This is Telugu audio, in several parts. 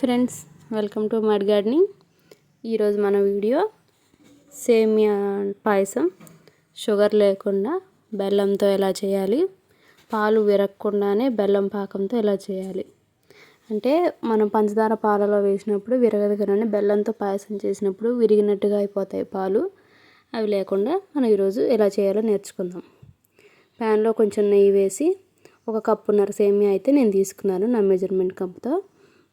Friends welcome to mud gardening. ఈరోజు మన వీడియో సేమియా పాయసం. షుగర్ లేకుండా బెల్లంతో ఎలా చేయాలి పాలు విరగకుండానే బెల్లం పాకంతో ఎలా చేయాలి. అంటే మనం పంచదార పాలలో వేసినప్పుడు విరగదు కానీ బెల్లంతో పాయసం చేసినప్పుడు విరిగినట్టుగా అయిపోతాయి పాలు. అవి లేకుండా మనం ఈరోజు ఎలా చేయాలో నేర్చుకుందాం. ప్యాన్లో కొంచెం నెయ్యి వేసి ఒక కప్పున్నర సేమియా అయితే నేను తీసుకున్నాను నా మెజర్మెంట్ కప్తో.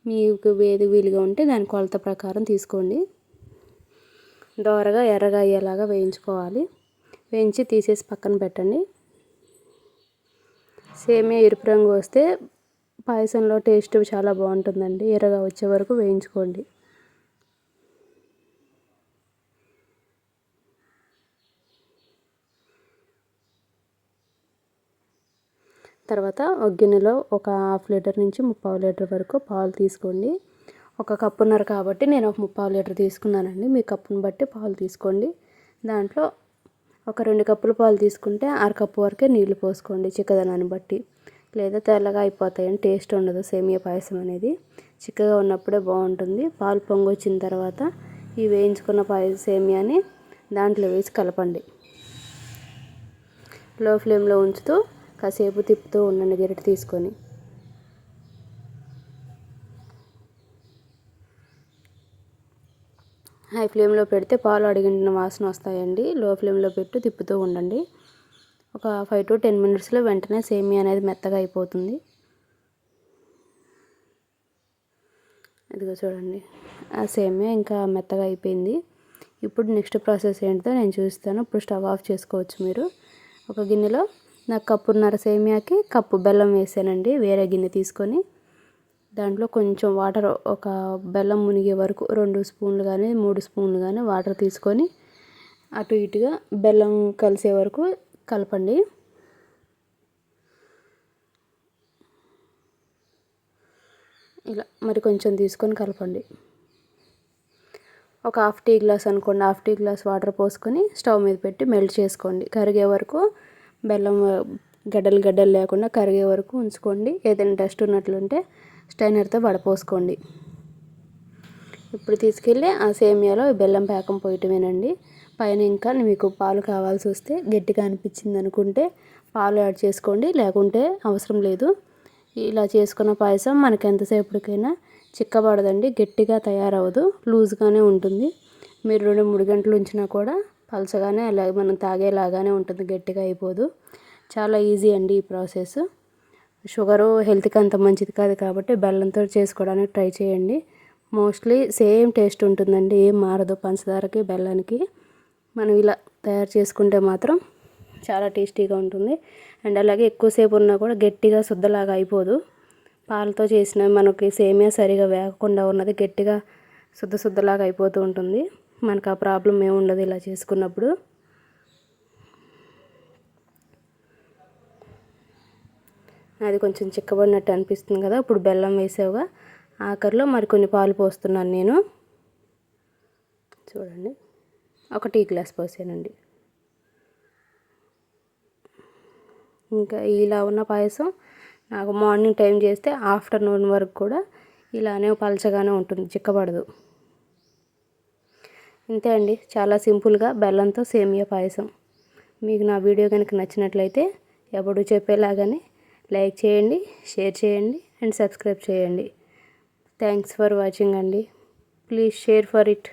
మీకు ఏది వీలుగా ఉంటే దాని కొలత ప్రకారం తీసుకోండి. దోరగా ఎర్రగా అయ్యేలాగా వేయించుకోవాలి. వేయించి తీసేసి పక్కన పెట్టండి. సేమియా ఎరుపు రంగు వస్తే పాయసంలో టేస్ట్ చాలా బాగుంటుందండి. ఎర్రగా వచ్చే వరకు వేయించుకోండి. తర్వాత ఒక గిన్నెలో ఒక హాఫ్ లీటర్ నుంచి ముప్పావు లీటర్ వరకు పాలు తీసుకోండి. ఒక కప్పున్నర కాబట్టి నేను ఒక ముప్పావు లీటర్ తీసుకున్నానండి. మీ కప్పును బట్టి పాలు తీసుకోండి. దాంట్లో ఒక రెండు కప్పులు పాలు తీసుకుంటే అర కప్పు వరకే నీళ్ళు పోసుకోండి చిక్కదనాన్ని బట్టి. లేదా తెల్లగా అయిపోతాయని టేస్ట్ ఉండదు సేమియా పాయసం అనేది. చిక్కగా ఉన్నప్పుడే బాగుంటుంది. పాలు పొంగొచ్చిన తర్వాత ఈ వేయించుకున్న పాయసం సేమియాని దాంట్లో వేసి కలపండి. లో ఫ్లేమ్లో ఉంచుతూ కాసేపు తిప్పుతూ ఉండండి గరిటె తీసుకొని. హై ఫ్లేమ్లో పెడితే పాలు అడిగిన వాసన వస్తాయండి. లో ఫ్లేమ్లో పెట్టి తిప్పుతూ ఉండండి. ఒక ఫైవ్ టు టెన్ మినిట్స్లో వెంటనే సేమియా అనేది మెత్తగా అయిపోతుంది. ఇదిగో చూడండి. ఆ సేమియా ఇంకా మెత్తగా అయిపోయింది. ఇప్పుడు నెక్స్ట్ ప్రాసెస్ ఏంటో నేను చూస్తాను. ఇప్పుడు స్టవ్ ఆఫ్ చేసుకోవచ్చు మీరు. ఒక గిన్నెలో నాకు కప్పున్నర సేమియాకి కప్పు బెల్లం వేసానండి వేరే గిన్నె తీసుకొని. దాంట్లో కొంచెం వాటర్ ఒక బెల్లం మునిగే వరకు రెండు స్పూన్లు కానీ మూడు స్పూన్లు కానీ వాటర్ తీసుకొని అటు ఇటుగా బెల్లం కలిసే వరకు కలపండి. ఇలా మరి కొంచెం తీసుకొని కలపండి. ఒక హాఫ్ టీ గ్లాస్ అనుకోండి హాఫ్ టీ గ్లాస్ వాటర్ పోసుకొని స్టవ్ మీద పెట్టి మెల్ట్ చేసుకోండి. కరిగే వరకు బెల్లం గడ్డలు గడ్డలు లేకుండా కరిగే వరకు ఉంచుకోండి. ఏదైనా డస్ట్ ఉన్నట్లుంటే స్టైనర్తో వడపోసుకోండి. ఇప్పుడు తీసుకెళ్ళి ఆ సేమియాలో బెల్లం పాకం పోయటమేనండి. పైన ఇంకా మీకు పాలు కావాల్సి వస్తే గట్టిగా అనిపించింది అనుకుంటే పాలు యాడ్ చేసుకోండి. లేకుంటే అవసరం లేదు. ఇలా చేసుకున్న పాయసం మనకి ఎంతసేపటికైనా చిక్కబడదండి. గట్టిగా తయారవదు లూజ్గానే ఉంటుంది. మీరు రెండు మూడు గంటలు ఉంచినా కూడా పలచగానే అలాగే మనం తాగేలాగానే ఉంటుంది గట్టిగా అయిపోదు. చాలా ఈజీ అండి ఈ ప్రాసెస్. షుగరు హెల్త్కి అంత మంచిది కాదు కాబట్టి బెల్లంతో చేసుకోవడానికి ట్రై చేయండి. మోస్ట్లీ సేమ్ టేస్ట్ ఉంటుందండి ఏం మారదు పంచదారకి బెల్లానికి. మనం ఇలా తయారు చేసుకుంటే మాత్రం చాలా టేస్టీగా ఉంటుంది. అండ్ అలాగే ఎక్కువసేపు ఉన్నా కూడా గట్టిగా శుద్ధలాగా అయిపోదు. పాలతో చేసిన మనకి సేమియా సరిగా వేగకుండా ఉన్నది గట్టిగా శుద్ధ శుద్ధలాగా అయిపోతూ ఉంటుంది. మనకు ఆ ప్రాబ్లం ఏమి ఉండదు ఇలా చేసుకున్నప్పుడు. అది కొంచెం చిక్కబడినట్టు అనిపిస్తుంది కదా ఇప్పుడు బెల్లం వేసావుగా. ఆఖరిలో మరికొన్ని పాలు పోస్తున్నాను నేను. చూడండి. ఒక టీ గ్లాస్ పోసానండి. ఇంకా ఇలా ఉన్న పాయసం నాకు మార్నింగ్ టైం చేస్తే ఆఫ్టర్నూన్ వరకు కూడా ఇలానే పలచగానే ఉంటుంది చిక్కబడదు. ఇంతే అండి. చాలా సింపుల్గా బెల్లంతో సేమియా పాయసం. మీకు నా వీడియో కనుక నచ్చినట్లయితే ఎప్పుడు చెప్పేలాగానే లైక్ చేయండి షేర్ చేయండి అండ్ సబ్స్క్రైబ్ చేయండి. థ్యాంక్స్ ఫర్ వాచింగ్ అండి. Please share for it.